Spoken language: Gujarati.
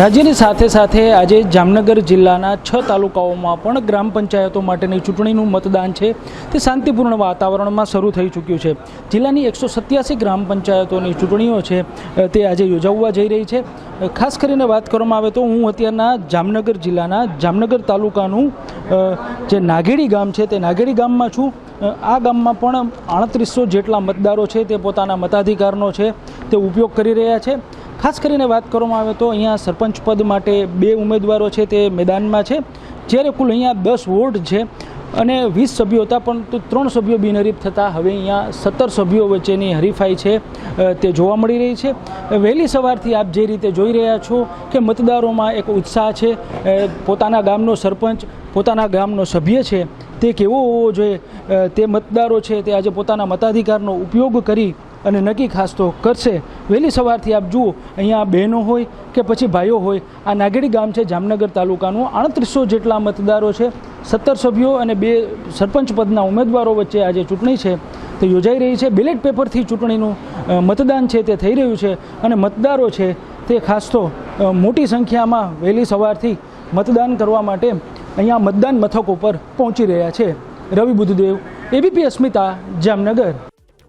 રાજ્યની સાથે સાથે આજે જામનગર જિલ્લાના છ તાલુકાઓમાં પણ ગ્રામ પંચાયતો માટેની ચૂંટણીનું મતદાન છે. તે શાંતિપૂર્ણ વાતાવરણમાં શરૂ થઈ ચૂક્યું છે. જિલ્લાની એકસો સત્યાસી ગ્રામ પંચાયતોની ચૂંટણીઓ છે તે આજે યોજાવવા જઈ રહી છે. ખાસ કરીને વાત કરવામાં આવે તો હું અત્યારના જામનગર જિલ્લાના જામનગર તાલુકાનું જે નાગેડી ગામ છે, તે નાગેડી ગામમાં છું. આ ગામમાં પણ આડત્રીસો જેટલા મતદારો છે, તે પોતાના મતાધિકારનો છે. તે ઉપયોગ કરી રહ્યા છે. ખાસ કરીને વાત કરવામાં આવે તો અહીંયા સરપંચ પદ માટે બે ઉમેદવારો છે તે મેદાનમાં છે. જ્યારે કુલ અહીંયા દસ વોર્ડ છે અને વીસ સભ્યો હતા, પરંતુ ત્રણ સભ્યો બિનહરીફ થતાં હવે અહીંયા સત્તર સભ્યો વચ્ચેની હરીફાઈ છે તે જોવા મળી રહી છે. વહેલી સવારથી આપ જે રીતે જોઈ રહ્યા છો કે મતદારોમાં એક ઉત્સાહ છે પોતાના ગામનો સરપંચ, પોતાના ગામનો સભ્ય છે તે કેવો હોવો જોઈએ? તે મતદારો છે, તે આજે પોતાના મતાધિકારનો ઉપયોગ કરી અને નક્કી ખાસ તો કરશે. વહેલી સવારથી આપ જુઓ, અહીંયા બહેનો હોય કે પછી ભાઈઓ હોય, આ નાગેડી ગામ છે, જામનગર તાલુકાનું આડત્રીસો જેટલા મતદારો છે, સત્તર સભ્યો અને બે સરપંચ પદના ઉમેદવારો વચ્ચે આજે ચૂંટણી છે. તે યોજાઈ રહી છે. બેલેટ પેપરથી ચૂંટણીનું મતદાન છે, તે થઈ રહ્યું છે અને મતદારો છે, તે ખાસ તો મોટી સંખ્યામાં વહેલી સવારથી મતદાન કરવા માટે અહીંયા મતદાન મથકો પર પહોંચી રહ્યા છે. રવિ બુદ્ધદેવ એબીપી અસ્મિતા જામનગર.